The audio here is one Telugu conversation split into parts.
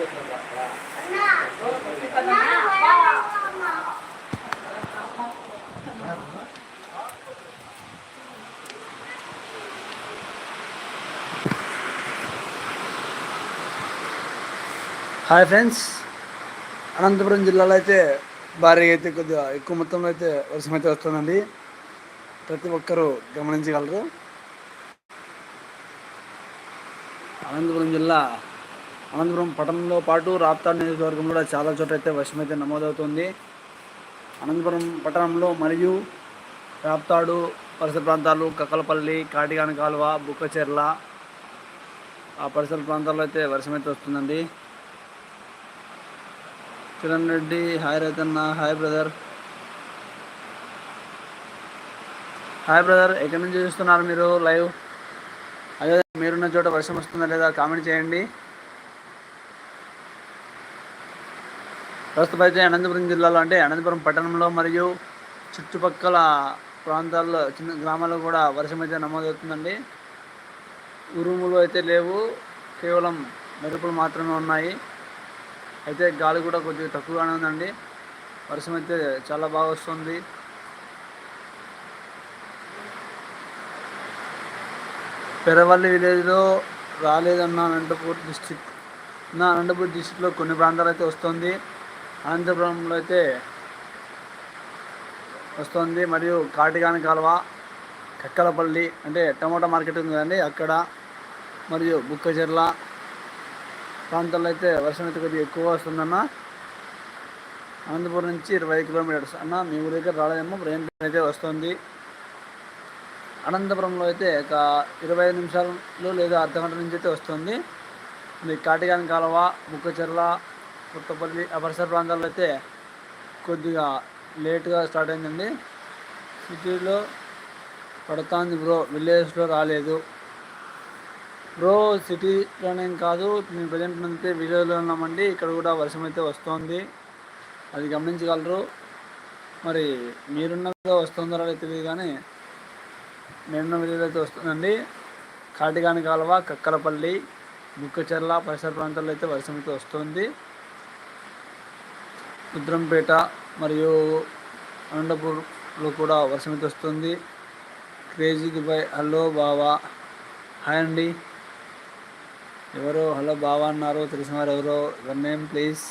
Hi friends. అనంతపురం జిల్లాలో అయితే భారీగా అయితే కొద్దిగా ఎక్కువ మొత్తంలో అయితే వర్షం అయితే వస్తుందండి. ప్రతి ఒక్కరూ గమనించగలరు. అనంతపురం జిల్లా అనంతపురం పట్టణంలో పాటు రాప్తాడు నియోజకవర్గం కూడా చాలా చోట్ల అయితే వర్షం అయితే నమోదవుతుంది. అనంతపురం పట్టణంలో మరియు రాప్తాడు పరిసర ప్రాంతాలు కక్కలపల్లి కాటిగాని కాలువ బుక్కచెర్ల ఆ పరిసర ప్రాంతాల్లో అయితే వర్షం అయితే వస్తుందండి. కిరణ్ రెడ్డి హాయ్ రైతన్న హాయ్ బ్రదర్. హాయ్ బ్రదర్ ఎక్కడి నుంచి చూస్తున్నారు మీరు లైవ్? అదే మీరున్న చోట వర్షం వస్తుందా లేదా కామెంట్ చేయండి. ప్రస్తుతం అయితే అనంతపురం జిల్లాలో అంటే అనంతపురం పట్టణంలో మరియు చుట్టుపక్కల ప్రాంతాల్లో చిన్న గ్రామాల్లో కూడా వర్షం అయితే నమోదవుతుందండి. ఉరుములు అయితే లేవు. కేవలం మెరుపులు మాత్రమే ఉన్నాయి. అయితే గాలి కూడా కొద్దిగా తక్కువగానే ఉందండి. వర్షం అయితే చాలా బాగా వస్తుంది. పెరవల్లి విలేజ్లో రాలేదన్న అనంతపూర్ డిస్టిక్ నా అనంతపూర్ డిస్టిక్లో కొన్ని ప్రాంతాలు అయితే వస్తుంది. అనంతపురంలో అయితే వస్తుంది. మరియు కాటిగాని కాలువ కక్కలపల్లి అంటే టమోటా మార్కెట్ ఉంది కదండి. అక్కడ మరియు బుక్కచెర్ల ప్రాంతాల్లో అయితే వర్షం అయితే కొద్దిగా ఎక్కువ వస్తుందన్న. అనంతపురం నుంచి ఇరవై కిలోమీటర్స్ అన్న. మీ ఊరి దగ్గర రాలేదేమో బ్రెయిన్ అయితే వస్తుంది. అనంతపురంలో అయితే ఒక ఇరవై ఐదు నిమిషాలు లేదా అర్ధ గంట నుంచి అయితే వస్తుంది. ఇది కాటిగాని కాలువ బుక్కచెర్ల కొత్తపల్లి ఆ పరిసర ప్రాంతాల్లో అయితే కొద్దిగా లేట్గా స్టార్ట్ అయిందండి. సిటీలో పడుతుంది బ్రో విలేజ్లో రాలేదు. బ్రో సిటీలోనే కాదు మేము ప్రజెంట్ అయితే విలేజ్లో ఉన్నామండి. ఇక్కడ కూడా వర్షం అయితే వస్తుంది. అది గమనించగలరు. మరి మీరున్నదో వస్తుందో రాదో తెలియదు కానీ నేనున్న విలేజ్ అయితే వస్తుందండి. కాటిగాని కాలువ కక్కలపల్లి ముక్కచెర్ల పరిసర ప్రాంతాల్లో అయితే వర్షం అయితే వస్తుంది. రుద్రంపేట మరియు అనంతపూర్లో కూడా వర్షం అయితే వస్తుంది. క్రేజీ దుబాయ్ హలో బావా. హాయ్ అండి. ఎవరో హలో బావా అన్నారు తెలిసిన వారు ఎవరో యువర్ నేమ్ ప్లీజ్.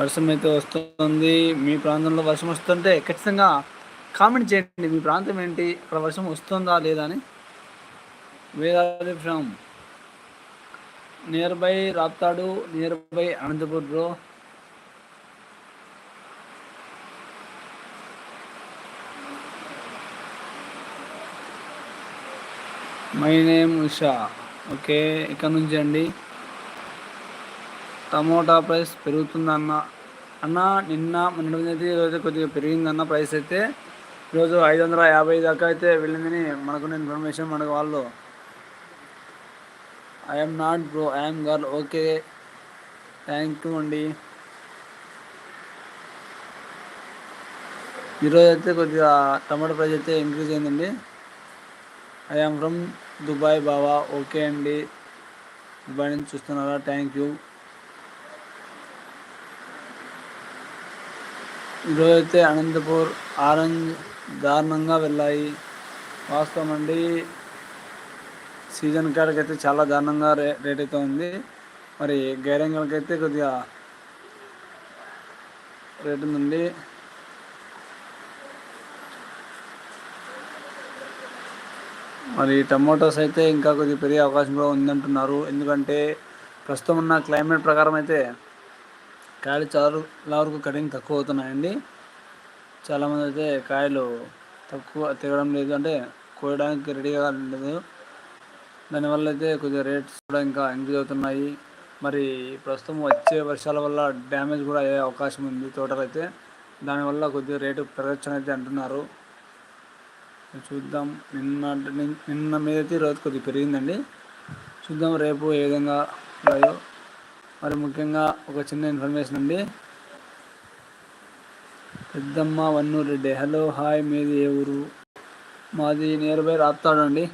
వర్షం అయితే వస్తుంది. మీ ప్రాంతంలో వర్షం వస్తుంటే ఖచ్చితంగా కామెంట్ చేయండి. మీ ప్రాంతం ఏంటి? అక్కడ వర్షం వస్తుందా లేదా అని. వేరే from nearby Raptadu nearby Anantapur bro my name Usha okay ఇక్కడ నుంచి అండి. టమోటా ప్రైస్ పెరుగుతుందన్న అన్న? నిన్న మొన్నటి అయితే ఈరోజు కొద్దిగా పెరిగిందన్న ప్రైస్ అయితే. ఈరోజు ఐదు వందల యాభై దాకా అయితే వెళ్ళిందని మనకున్న ఇన్ఫర్మేషన్ మనకు వాళ్ళు I'm not bro I'm girl okay thank you అండి ఈరోజు అయితే కొద్దిగా టమాటో ప్రైస్ అయితే ఇంక్రీజ్ అయిందండి. ఐఎమ్ ఫ్రమ్ దుబాయ్ బావా ఓకే అండి దుబాయ్ నుంచి చూస్తున్నారా? థ్యాంక్ యూ ఈరోజు అయితే అనంతపూర్ ఆరెంజ్ దారుణంగా వెళ్ళాయి. వాస్తవం అండి. సీజన్ కాడికి అయితే చాలా దారుణంగా రే రేట్ అయితే ఉంది. మరి గైరంగలకి అయితే కొద్దిగా రేట్ ఉందండి. మరి టమోటాస్ అయితే ఇంకా కొద్దిగా పెరిగే అవకాశం కూడా ఉందంటున్నారు. ఎందుకంటే ప్రస్తుతం ఉన్న క్లైమేట్ ప్రకారం అయితే కాయలు చాలా వరకు కటింగ్ తక్కువ అవుతున్నాయండి. చాలామంది అయితే కాయలు తక్కువ తిరగడం లేదు. అంటే కోయడానికి రెడీగా లేదు. దానివల్ల అయితే కొద్దిగా రేట్స్ కూడా ఇంకా ఇంక్రీజ్ అవుతున్నాయి. మరి ప్రస్తుతం వచ్చే వర్షాల వల్ల డ్యామేజ్ కూడా అయ్యే అవకాశం ఉంది తోటలు అయితే దానివల్ల కొద్దిగా రేటు పెరగచ్చు అయితే అంటున్నారు. చూద్దాం. నిన్న నిన్న మీద అయితే ఈరోజు కొద్దిగా పెరిగిందండి. చూద్దాం రేపు ఏ విధంగా ఉన్నాయో మరి ముఖ్యంగా ఒక చిన్న ఇన్ఫర్మేషన్ అండి. పెద్దమ్మ వన్నూరు రెడ్డి హలో హాయ్ మీది ఏ ఊరు? మాది నియర్ బై రాప్తాడు అండి.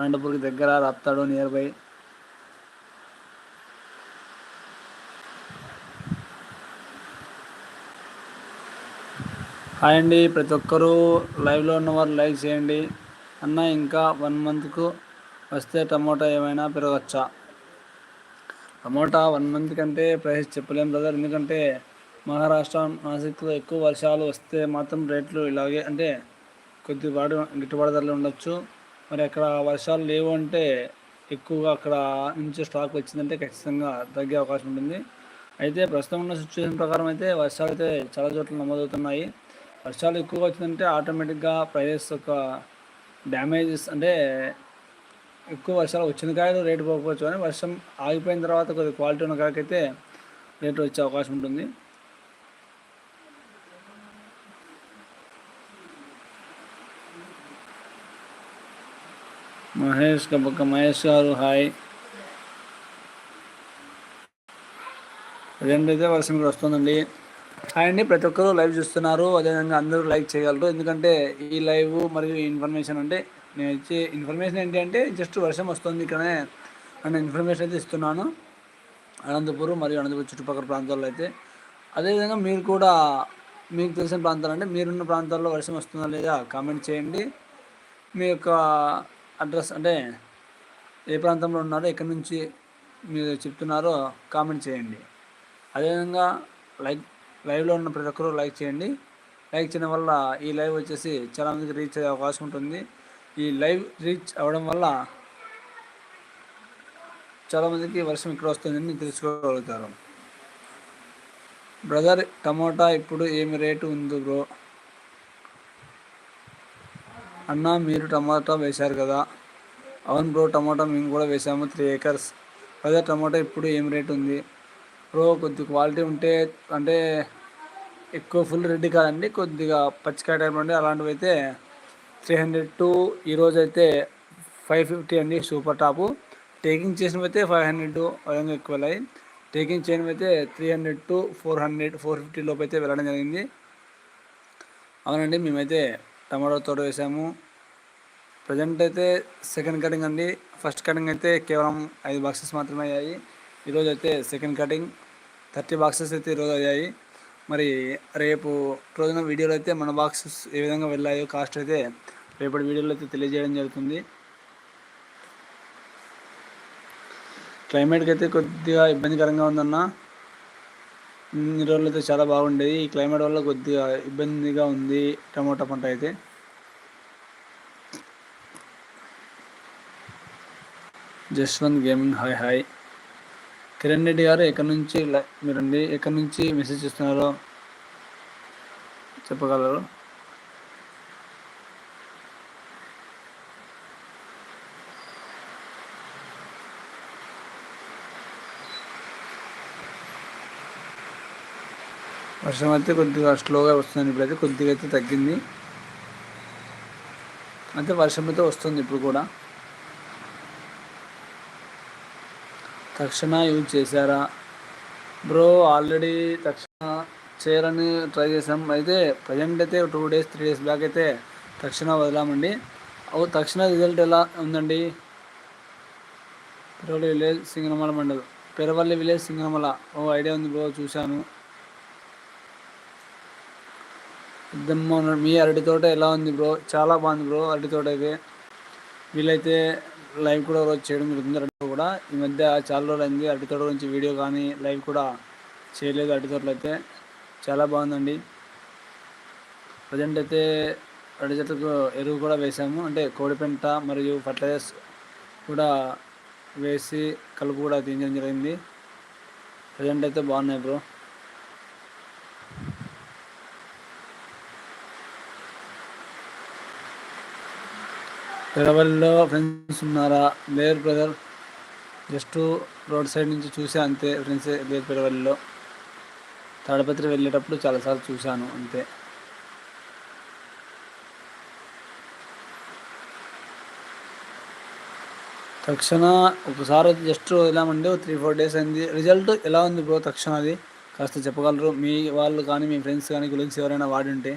అనంతపూర్కి దగ్గర రాప్తాడు నియర్ బై హాయ్ అండి ప్రతి ఒక్కరూ లైవ్లో ఉన్నవారు లైక్ చేయండి. అన్న ఇంకా వన్ మంత్కు వస్తే టమోటా ఏమైనా పెరగచ్చా? టమోటా వన్ మంత్ కంటే ప్రైస్ చెప్పలేము బ్రదర్ ఎందుకంటే మహారాష్ట్ర నాసిక్లో ఎక్కువ వర్షాలు వస్తే మాత్రం రేట్లు ఇలాగే అంటే కొద్దిపాటు గిట్టుబాటు ధరలు ఉండొచ్చు. మరి అక్కడ వర్షాలు లేవు అంటే ఎక్కువగా అక్కడ నుంచి స్టాక్ వచ్చిందంటే ఖచ్చితంగా తగ్గే అవకాశం ఉంటుంది. అయితే ప్రస్తుతం ఉన్న సిచ్యువేషన్ ప్రకారం అయితే వర్షాలు అయితే చాలా చోట్ల నమోదవుతున్నాయి. వర్షాలు ఎక్కువగా వచ్చిందంటే ఆటోమేటిక్గా ప్రైజెస్ యొక్క డ్యామేజెస్ అంటే ఎక్కువ వర్షాలు వచ్చిన కాయలు రేటు పోకపోవచ్చు. కానీ వర్షం ఆగిపోయిన తర్వాత కొద్ది క్వాలిటీ ఉన్న కాయకైతే రేటు వచ్చే అవకాశం ఉంటుంది. మహేష్ కబక్క మహేష్ గారు హాయ్. రెండైతే వర్షం కూడా వస్తుందండి. హాయ్ అండి ప్రతి ఒక్కరూ లైవ్ చూస్తున్నారు. అదేవిధంగా అందరూ లైక్ చేయగలరు. ఎందుకంటే ఈ లైవ్ మరియు ఈ ఇన్ఫర్మేషన్ అంటే నేను ఇచ్చే ఇన్ఫర్మేషన్ ఏంటి అంటే జస్ట్ వర్షం వస్తుంది ఇక్కడనే అన్న ఇన్ఫర్మేషన్ అయితే ఇస్తున్నాను. అనంతపురం మరియు అనంతపురం చుట్టుపక్కల ప్రాంతాల్లో అయితే. అదేవిధంగా మీరు కూడా మీకు తెలిసిన ప్రాంతాలు అంటే మీరున్న ప్రాంతాల్లో వర్షం వస్తుందా లేదా కామెంట్ చేయండి. మీ యొక్క అడ్రస్ అంటే ఏ ప్రాంతంలో ఉన్నారో ఎక్కడి నుంచి మీరు చెప్తున్నారో కామెంట్ చేయండి. అదేవిధంగా లైక్ లైవ్లో ఉన్న ప్రతి ఒక్కరూ లైక్ చేయండి. లైక్ చేయడం వల్ల ఈ లైవ్ వచ్చేసి చాలామందికి రీచ్ అయ్యే అవకాశం ఉంటుంది. ఈ లైవ్ రీచ్ అవ్వడం వల్ల చాలామందికి వర్షం ఇక్కడ వస్తుందని తెలుసుకోగలుగుతారు. బ్రదర్ టమోటా ఇప్పుడు ఏమి రేటు ఉంది బ్రో? అన్న మీరు టమాటా వేశారు కదా? అవును బ్రో టమాటా మేము కూడా వేసాము త్రీ ఏకర్స్ అదే టమాటా ఇప్పుడు ఏం రేట్ ఉంది? బ్రో కొద్ది క్వాలిటీ ఉంటే అంటే ఎక్కువ ఫుల్ రెడ్డి కాదండి కొద్దిగా పచ్చికాయ టైప్ అండి అలాంటివి అయితే త్రీ హండ్రెడ్ టు ఈరోజు అయితే ఫైవ్ ఫిఫ్టీ అండి సూపర్ టాపు టేకింగ్ చేసినవి అయితే ఫైవ్ హండ్రెడ్ విధంగా ఎక్కువ వెళ్ళాయి టేకింగ్ చేయడం అయితే three hundred to four hundred four fifty లోపు అయితే వెళ్ళడం జరిగింది. అవునండి మేమైతే టమాటో తోట వేసాము. ప్రజెంట్ అయితే సెకండ్ కటింగ్ అండి. ఫస్ట్ కటింగ్ అయితే కేవలం ఐదు బాక్సెస్ మాత్రమే అయ్యాయి. ఈరోజు అయితే సెకండ్ కటింగ్ థర్టీ బాక్సెస్ అయితే ఈరోజు అయ్యాయి. మరి రేపు రోజున వీడియోలో అయితే మన బాక్సెస్ ఏ విధంగా వెళ్ళాయో కాస్ట్ అయితే రేపటి వీడియోలో అయితే తెలియజేయడం జరుగుతుంది. క్లైమేట్కి అయితే కొద్దిగా ఇబ్బందికరంగా ఉందన్నా. ఇన్ని రోజులు అయితే చాలా బాగుండేది. ఈ క్లైమేట్ వల్ల కొద్దిగా ఇబ్బందిగా ఉంది టమోటా పంట అయితే. Jaswanth gaming hi hi Kiran Reddy garu ఎక్కడి నుంచి మీరండి ఎక్కడి నుంచి మెసేజ్ చేస్తున్నారో చెప్పగలరు? వర్షం అయితే కొద్దిగా స్లోగా వస్తుంది. ఇప్పుడైతే కొద్దిగా అయితే తగ్గింది. అయితే వర్షం అయితే వస్తుంది ఇప్పుడు కూడా. తక్షణ యూజ్ చేశారా? బ్రో ఆల్రెడీ తక్షణ చేయాలని ట్రై చేసాం అయితే ప్రజెంట్ అయితే two days three days back అయితే తక్షణ వదిలామండి. తక్షణ రిజల్ట్ ఎలా ఉందండి? పెరవల్లి విలేజ్ సింగనమల మండల్. పెరవల్లి విలేజ్ సింగనమల. ఓ ఐడియా ఉంది బ్రో చూశాను. పెద్దమ్మ మీ అరటి తోట ఎలా ఉంది బ్రో? చాలా బాగుంది బ్రో అరటి తోట అయితే. వీలైతే లైవ్ కూడా రోజు చేయడం జరుగుతుంది అరటి కూడా. ఈ మధ్య చాలా రోజులు అయింది అరటి తోట గురించి వీడియో కానీ లైవ్ కూడా చేయలేదు అరటి తోటలు అయితే. చాలా బాగుందండి. ప్రజెంట్ అయితే అరటి చెట్లకు ఎరువు కూడా వేసాము. అంటే కోడిపెంట మరియు ఫర్టిలైజర్స్ కూడా వేసి కలుపు కూడా తీయించడం జరిగింది. ప్రజెంట్ అయితే బాగున్నాయి బ్రో. పెరవల్లో ఫ్రెండ్స్ ఉన్నారా? లేరు బ్రదర్. జస్ట్ రోడ్ సైడ్ నుంచి చూసా అంతే ఫ్రెండ్స్ లేరు పెరవల్లిలో తాడపత్రి వెళ్ళేటప్పుడు చాలాసార్లు చూశాను అంతే. తక్షణ ఒకసారి జస్ట్ వదిలామండి త్రీ ఫోర్ డేస్ అయింది. రిజల్ట్ ఎలా ఉంది బ్రో తక్షణ అది కాస్త చెప్పగలరు? మీ వాళ్ళు కానీ మీ ఫ్రెండ్స్ కానీ గురించి ఎవరైనా వాడి ఉంటే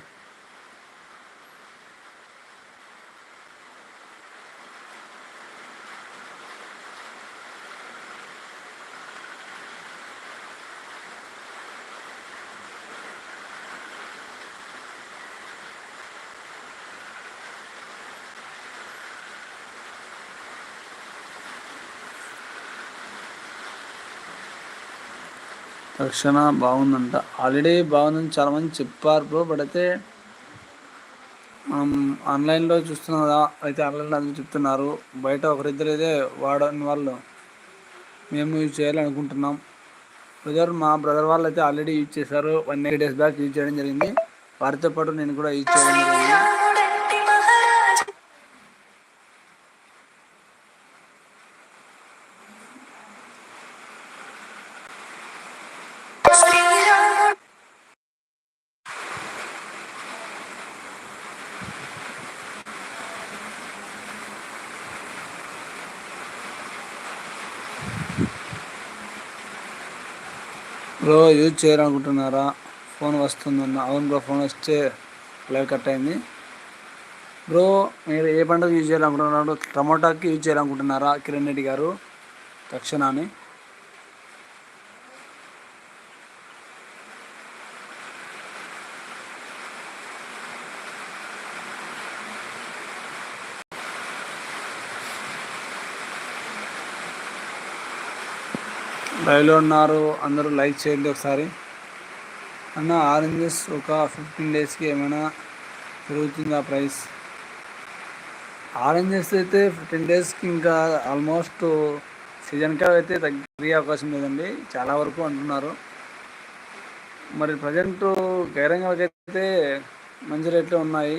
రక్షణ బాగుందంట. ఆల్రెడీ బాగుందని చాలామంది చెప్పారు బ్రో బట్ అయితే మనం ఆన్లైన్లో చూస్తున్నాం కదా అయితే ఆన్లైన్లో అందరూ చెప్తున్నారు. బయట ఒకరిద్దరు అయితే వాడని వాళ్ళు మేము యూజ్ చేయాలనుకుంటున్నాం. బ్రదర్ మా బ్రదర్ వాళ్ళు అయితే ఆల్రెడీ యూజ్ చేశారు. One eight days back use చేయడం జరిగింది. వారితో పాటు నేను కూడా యూజ్ చేయడం జరిగింది. బ్రో యూజ్ చేయాలనుకుంటున్నారా? ఫోన్ వస్తుందన్న. అవును బ్రో ఫోన్ వస్తే లైవ్ కట్ అయింది. బ్రో మీరు ఏ పంటకు యూజ్ చేయాలనుకుంటున్నారు? టమోటాకి యూజ్ చేయాలనుకుంటున్నారా? కిరణ్ రెడ్డి గారు తక్షణాన్ని లైవ్లో ఉన్నారు. అందరూ లైక్ చేయండి ఒకసారి. అన్న ఆరెంజెస్ ఒక ఫిఫ్టీన్ డేస్కి ఏమైనా పెరుగుతుందా ప్రైస్? ఆరెంజెస్ అయితే ఫిఫ్టీన్ డేస్కి ఇంకా ఆల్మోస్ట్ సీజన్ అయితే తగ్గే అవకాశం లేదండి. చాలా వరకు అంటున్నారు. మరి ప్రజెంట్ గైరంగాలకి అయితే మంచి రేట్లు ఉన్నాయి.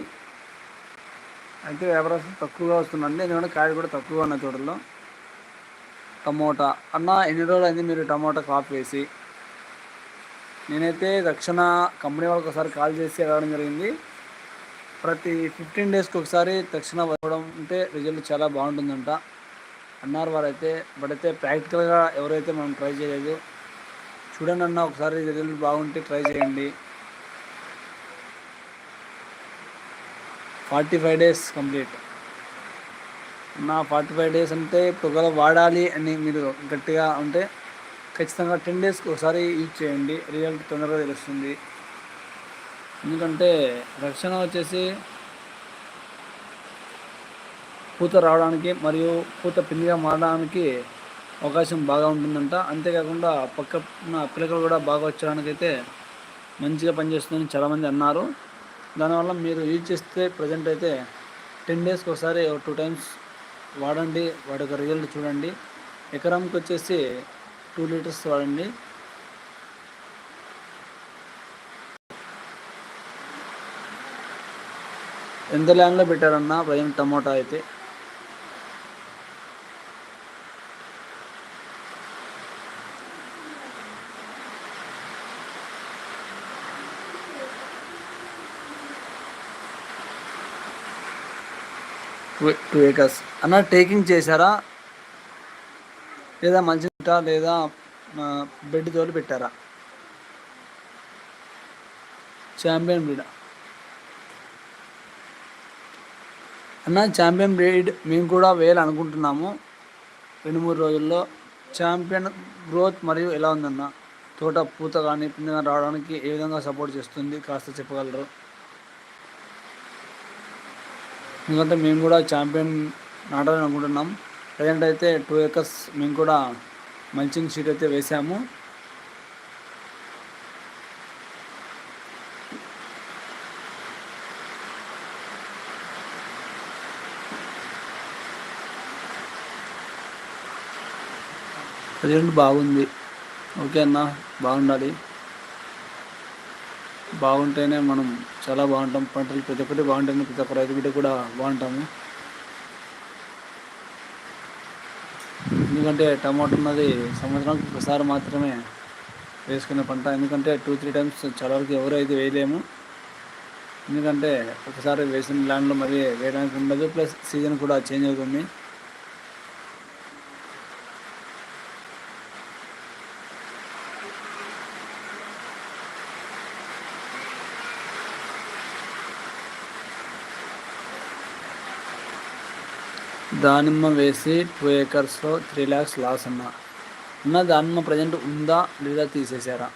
అయితే వ్యాపారం తక్కువగా వస్తుందండి ఎందుకంటే కాయలు కూడా తక్కువగా ఉన్నాయి తోటలో టమోటా. అన్న ఎన్ని రోజులు అయింది మీరు టమోటా కాప్ వేసి నేనైతే రక్షణ కంపెనీ వాళ్ళకి ఒకసారి కాల్ చేసి అడగడం జరిగింది. ప్రతి ఫిఫ్టీన్ డేస్కి ఒకసారి తక్షణ ఇవ్వడం అంటే రిజల్ట్ చాలా బాగుంటుందంట. అన్నారు వారైతే బట్ అయితే ప్రాక్టికల్గా ఎవరైతే మనం ట్రై చేయలేదు చూడండి అన్న ఒకసారి రిజల్ట్ బాగుంటే ట్రై చేయండి. ఫార్టీ ఫైవ్ డేస్ కంప్లీట్ నా ఫార్టీ ఫైవ్ డేస్ అంటే ఇప్పుడు వాడాలి అని మీరు గట్టిగా ఉంటే ఖచ్చితంగా టెన్ డేస్కి ఒకసారి యూజ్ చేయండి. రిజల్ట్ తొందరగా తెలుస్తుంది. ఎందుకంటే రక్షణ వచ్చేసి పూత రావడానికి మరియు పూత పిండిగా మారడానికి అవకాశం బాగా ఉంటుందంట. అంతేకాకుండా పక్క ఉన్న పిల్లకలు కూడా బాగా వచ్చడానికైతే అయితే మంచిగా పనిచేస్తుందని చాలామంది అన్నారు. దానివల్ల మీరు యూజ్ చేస్తే ప్రజెంట్ అయితే టెన్ డేస్కి ఒకసారి టూ టైమ్స్ వాడండి వాడి యొక్క రిజల్ట్ చూడండి. ఎకరానికి వచ్చేసి టూ లీటర్స్ వాడండి. ఎంత ల్యాండ్లో పెట్టారన్నా? ప్రజెంట్ టమోటా అయితే. టూ టూ ఏకర్స్ అన్న టేకింగ్ చేశారా? లేదా మంచి లేదా బెడ్ తోలు పెట్టారా? ఛాంపియన్ బ్రీడ్ అన్న ఛాంపియన్ బ్రీడ్ మేము కూడా వేయాలనుకుంటున్నాము రెండు మూడు రోజుల్లో ఛాంపియన్ గ్రోత్ మరియు ఎలా ఉందన్న? తోట పూత కానీ పిండి కానీ రావడానికి ఏ విధంగా సపోర్ట్ చేస్తుంది? కాస్త చెప్పగలరు? ఎందుకంటే మేము కూడా ఛాంపియన్ నాటాలని అనుకుంటున్నాం. ప్రజెంట్ అయితే టూ ఏకర్స్ మేము కూడా మల్చింగ్ షీట్ అయితే వేసాము. ప్రజెంట్ బాగుంది. ఓకే అన్న బాగుండాలి. బాగుంటేనే మనం చాలా బాగుంటాం. పంటలు ప్రతి ఒక్కటి బాగుంటుంది ప్రతి ఒక్క రైతు బిడ్డ కూడా బాగుంటాము. ఎందుకంటే టమాటో అన్నది సంవత్సరానికి ఒకసారి మాత్రమే వేసుకునే పంట. ఎందుకంటే టూ త్రీ టైమ్స్ చాలా వరకు ఎవరు అయితే వేయలేము. ఎందుకంటే ఒకసారి వేసిన ల్యాండ్లో మరి వేయడానికి ఉండదు. ప్లస్ సీజన్ కూడా చేంజ్ అవుతుంది. దానిమ్మ వేసి టూ ఏకర్స్లో త్రీ ల్యాక్స్ లాస్ అన్న. అన్న దానిమ్మ ప్రజెంట్ ఉందా లేదా తీసేశారా?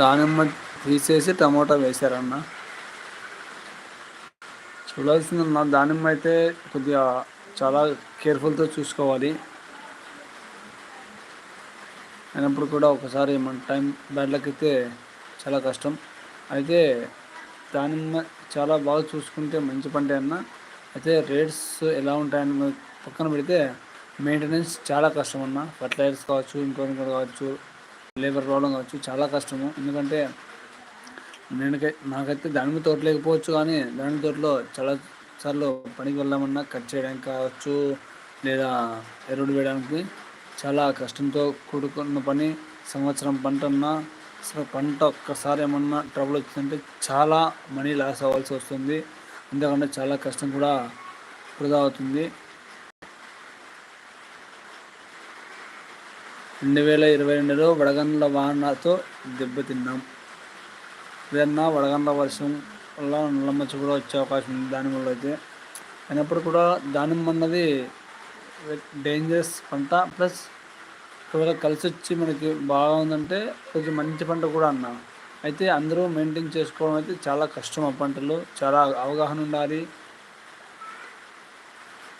దానిమ్మ తీసేసి టమోటా వేశారన్న చూడాల్సిందన్న దానిమ్మ అయితే కొద్దిగా చాలా కేర్ఫుల్తో చూసుకోవాలి. అయినప్పుడు కూడా ఒకసారి మన టైం బ్యాడ్ లక్ అయితే చాలా కష్టం. అయితే దానిమ్మ చాలా బాగా చూసుకుంటే మంచి పంట అన్న. అయితే రేట్స్ ఎలా ఉంటాయని పక్కన పెడితే మెయింటెనెన్స్ చాలా కష్టం అన్న. ఫర్టిలైజర్స్ కావచ్చు ఇంకొక ఇంకోటి కావచ్చు లేబర్ ప్రాబ్లం కావచ్చు చాలా కష్టము. ఎందుకంటే నేనకై నాకైతే దానిమ్మ తోట లేకపోవచ్చు కానీ దానిమ్మ తోటలో చాలా సార్లు పనికి వెళ్ళామన్నా కట్ చేయడానికి కావచ్చు లేదా ఎరువులు వేయడానికి చాలా కష్టంతో కూడుకున్న పని. సంవత్సరం పంట అన్నా అసలు పంట ఒక్కసారి ఏమన్నా ట్రబుల్ వచ్చిందంటే చాలా మనీ లాస్ అవ్వాల్సి వస్తుంది. ఎందుకంటే చాలా కష్టం కూడా వృధా అవుతుంది. రెండు వేల ఇరవై రెండులో వడగండ్ల వాహనాలతో దెబ్బతిన్నాం. ఏదన్నా వడగండ్ల వర్షం వల్ల నల్లమచ్చ కూడా వచ్చే అవకాశం ఉంది. దానిమ్మలో అయితే అయినప్పుడు కూడా దానిమ్మ అన్నది డేంజరస్ పంట. ప్లస్ ఒకవేళ కలిసి వచ్చి మనకి బాగా ఉందంటే కొంచెం మంచి పంట కూడా అన్న. అయితే అందరూ మెయింటైన్ చేసుకోవడం అయితే చాలా కష్టం ఆ పంటలు. చాలా అవగాహన ఉండాలి.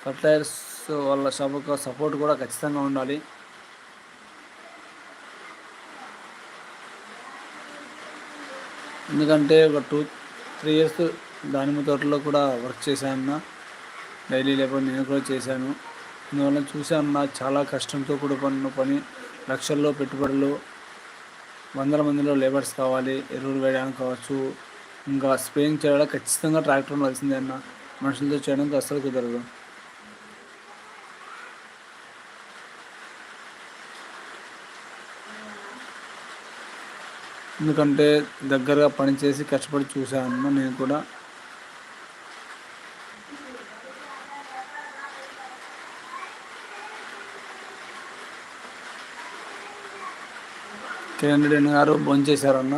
ఫర్టిలైజర్స్ వాళ్ళ షాపుకు సపోర్ట్ కూడా ఖచ్చితంగా ఉండాలి. ఎందుకంటే ఒక టూ త్రీ ఇయర్స్ దానిమ్మ తోటలో కూడా వర్క్ చేశాను డైలీ లేబర్ నేను కూడా చేశాను. అందువల్ల చూశాను చాలా కష్టంతో కూడుకున్న పని. లక్షల్లో పెట్టుబడులు వందల మందిలో లేబర్స్ కావాలి ఎరువులు వేయడానికి కావచ్చు. ఇంకా స్ప్రేయింగ్ చేయడానికి ఖచ్చితంగా ట్రాక్టర్ ఉండాల్సిందే అన్న మనుషులతో చేయడానికి అస్సలు కుదరదు. ఎందుకంటే దగ్గరగా పనిచేసి కష్టపడి చూశాను నేను కూడా. కిరణ్ రెడ్డి గారు భోంచేశారు అన్న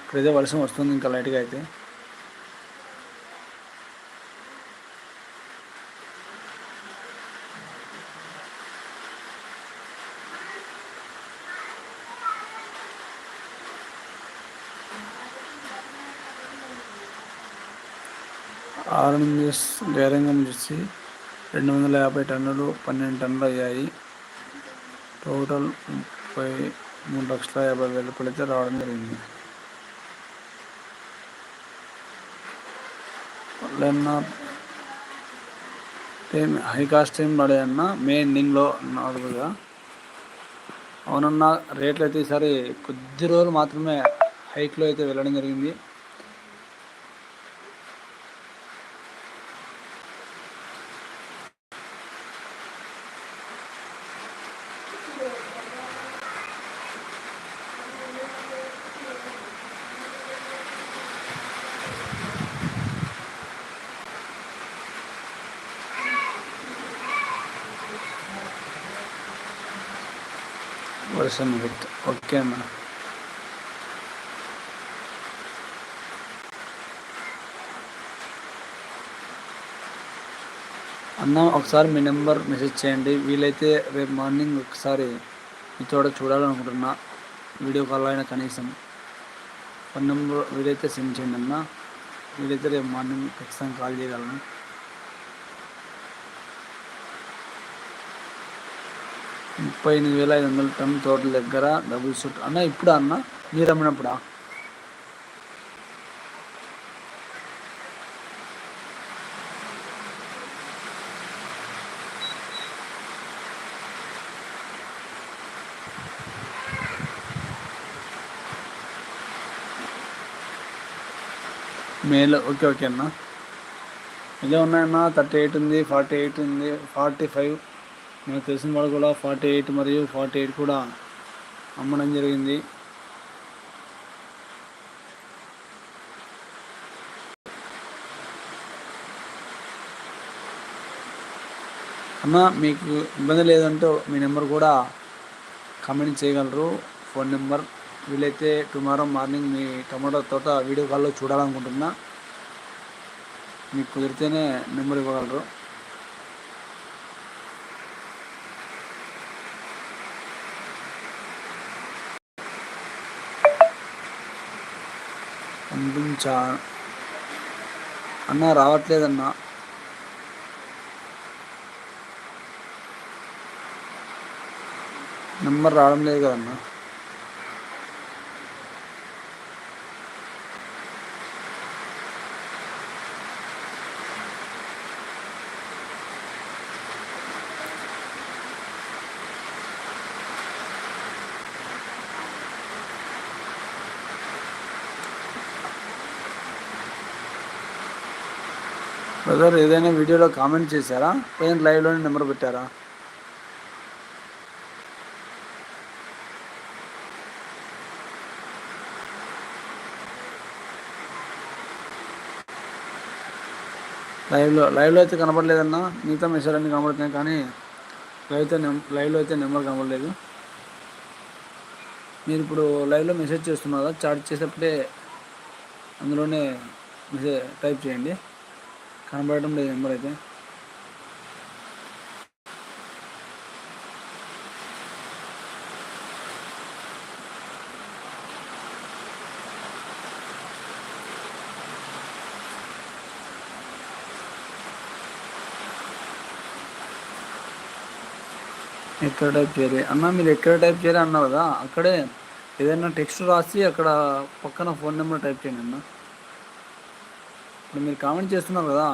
ఇప్పుడైతే వర్షం వస్తుంది ఇంకా లైట్గా అయితే. ఆరెంజెస్ గైరంగం చూసి రెండు వందల యాభై టన్నులు పన్నెండు టన్నులు అయ్యాయి. టోటల్ ముప్పై మూడు లక్షల యాభై వేల రూపాయలు అయితే రావడం జరిగింది. వాళ్ళన్న హై కాస్ట్ ఏం పడాయన్న మే ఎండింగ్లో నాలుగుగా. అవునన్న రేట్లు అయితే ఈసారి కొద్ది రోజులు మాత్రమే హైక్లో అయితే వెళ్ళడం జరిగింది. వర్షం విత్ ఓకే అన్న అన్న ఒకసారి మీ నెంబర్ మెసేజ్ చేయండి. వీలైతే రేపు మార్నింగ్ ఒకసారి మీతో చూడాలనుకుంటున్నా. వీడియో కాల్ అయినా కనీసం. ఫోన్ నెంబర్ వీలైతే సెండ్ చేయండి అన్న. వీలైతే రేపు మార్నింగ్ ఖచ్చితంగా కాల్ చేయగలను. ముప్పై ఎనిమిది వేల ఐదు వందల టన్ తోటల దగ్గర డబుల్ షూట్ అన్న ఇప్పుడు అన్న? మీరు అమ్మినప్పుడా? మేలో ఓకే ఓకే అన్న. ఇదే ఉన్నాయన్న థర్టీ ఎయిట్ ఉంది ఫార్టీ ఎయిట్ ఉంది ఫార్టీ ఫైవ్. నాకు తెలిసిన వాళ్ళు కూడా ఫార్టీ ఎయిట్ మరియు ఫార్టీ ఎయిట్ కూడా అమ్మడం జరిగింది. అన్న మీకు ఇబ్బంది లేదంటే మీ నెంబర్ కూడా కమెంట్ చేయగలరు. Phone number. వీలైతే టుమారో మార్నింగ్ మీ టమాటో తోట వీడియో కాల్లో చూడాలనుకుంటున్నా. మీకు కుదిరితేనే నెంబర్ ఇవ్వగలరు. పంపించా అన్నా రావట్లేదన్నా. నెంబర్ రావడం లేదు కదన్నా. బ్రదర్ ఏదైనా వీడియోలో కామెంట్ చేశారా? లేదంటే లైవ్లోనే నెంబర్ పెట్టారా? లైవ్లో లైవ్లో అయితే కనపడలేదన్నా. మిగతా మెసేజ్ అన్ని కనబడుతున్నాయి కానీ లైవ్ అయితే లైవ్లో అయితే నెంబర్ కనబడలేదు మీరు ఇప్పుడు లైవ్లో మెసేజ్ చేస్తున్నారా? చాట్ చేసేటప్పుడే అందులోనే మెసేజ్ టైప్ చేయండి. కనబడటం లేదు నెంబర్ అయితే. ఎక్కడ టైప్ చేయాలి? అన్న మీరు ఎక్కడ టైప్ చేయాలి అన్నారు కదా అక్కడే ఏదైనా టెక్స్ట్ రాసి అక్కడ పక్కన ఫోన్ నెంబర్ టైప్ చేయండి అన్న. ఇప్పుడు మీరు కామెంట్ చేస్తున్నారు కదా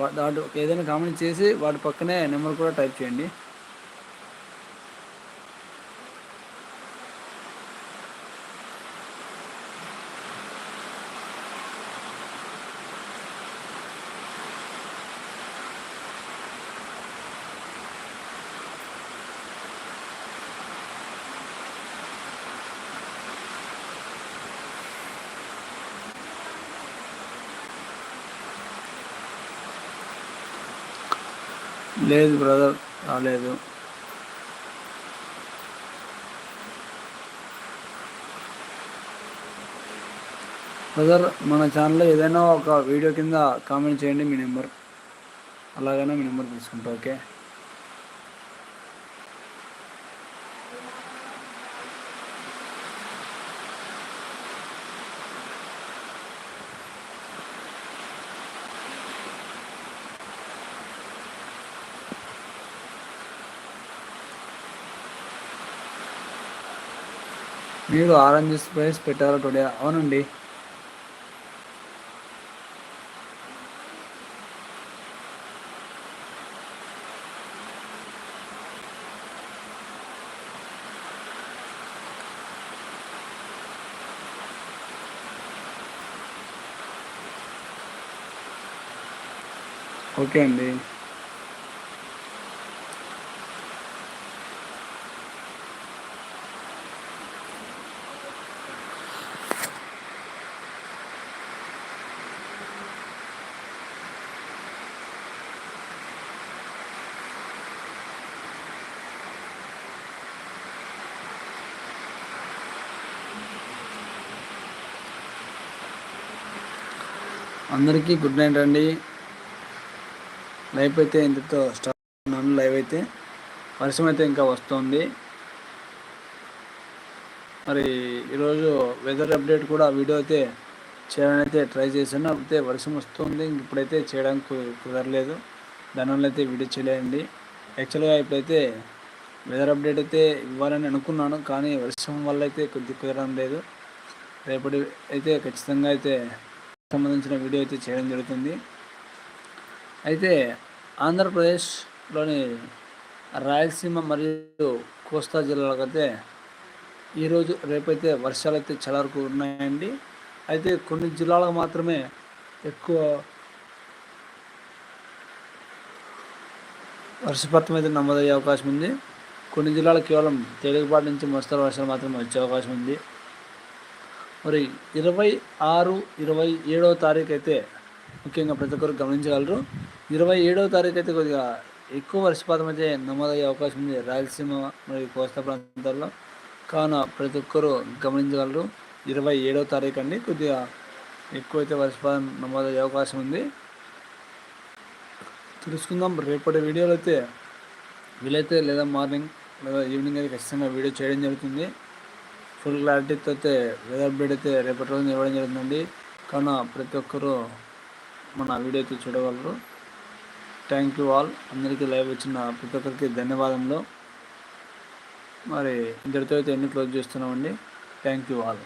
వాటి ఏదైనా కామెంట్ చేసి వాటి పక్కనే నెంబర్ కూడా టైప్ చేయండి. లేదు బ్రదర్ రాలేదు. బ్రదర్ మన ఛానల్లో ఏదైనా ఒక వీడియో కింద కామెంట్ చేయండి మీ నెంబర్. అలాగైనా మీ నెంబర్ తీసుకుంటా ఓకే? మీరు ఆరెంజ్ స్పైస్ పెట్టారా టుడే అవునండి. ఓకే అండి. అందరికీ గుడ్ నైట్ అండి. లైవ్ అయితే ఇంతతో స్టార్ట్ ఉన్నాను లైవ్ అయితే వర్షం అయితే ఇంకా వస్తుంది. మరి ఈరోజు వెదర్ అప్డేట్ కూడా వీడియో అయితే చేయడానికి ట్రై చేశాను. అయితే వర్షం వస్తుంది. ఇంక ఇప్పుడైతే చేయడానికి కుదరలేదు. దానివల్ల అయితే వీడియో చేయలేదండి. యాక్చువల్గా ఇప్పుడైతే వెదర్ అప్డేట్ అయితే ఇవ్వాలని అనుకున్నాను. కానీ వర్షం వల్ల అయితే కొద్ది కుదరడం లేదు. రేపటి అయితే ఖచ్చితంగా అయితే సంబంధించిన వీడియో అయితే చేయడం జరుగుతుంది. అయితే ఆంధ్రప్రదేశ్లోని రాయలసీమ మరియు కోస్తా జిల్లాలకైతే ఈరోజు రేపైతే వర్షాలు అయితే చాలా వరకు ఉన్నాయండి. అయితే కొన్ని జిల్లాలకు మాత్రమే ఎక్కువ వర్షపాతం అయితే నమోదయ్యే అవకాశం ఉంది. కొన్ని జిల్లాలు కేవలం తేలికపాటి నుంచి మోస్తరు వర్షాలు మాత్రమే వచ్చే అవకాశం ఉంది. మరి ఇరవై ఆరు ఇరవై ఏడవ తారీఖు అయితే ముఖ్యంగా ప్రతి ఒక్కరు గమనించగలరు. ఇరవై ఏడవ తారీఖు అయితే కొద్దిగా ఎక్కువ వర్షపాతం అయితే నమోదయ్యే అవకాశం ఉంది రాయలసీమ మరియు కోస్తా ప్రాంతాల్లో. కావున ప్రతి ఒక్కరు గమనించగలరు. ఇరవై ఏడవ తారీఖు అండి కొద్దిగా ఎక్కువ అయితే వర్షపాతం నమోదయ్యే అవకాశం ఉంది. తెలుసుకుందాం. రేపటి వీడియోలో అయితే వీలైతే లేదా మార్నింగ్ లేదా ఈవినింగ్ అయితే ఖచ్చితంగా వీడియో చేయడం జరుగుతుంది. ఫుల్ క్లారిటీతో అయితే వెదర్ అప్డేట్ అయితే రేపటి రోజున ఇవ్వడం జరుగుతుందండి కావున ప్రతి ఒక్కరూ మన వీడియో అయితే చూడగలరు. థ్యాంక్ యూ ఆల్ అందరికీ లైవ్ వచ్చిన ప్రతి ఒక్కరికి ధన్యవాదములు. మరి ఇంతటితో అయితే ఎన్ని క్లోజ్ చేస్తున్నామండి? Thank you all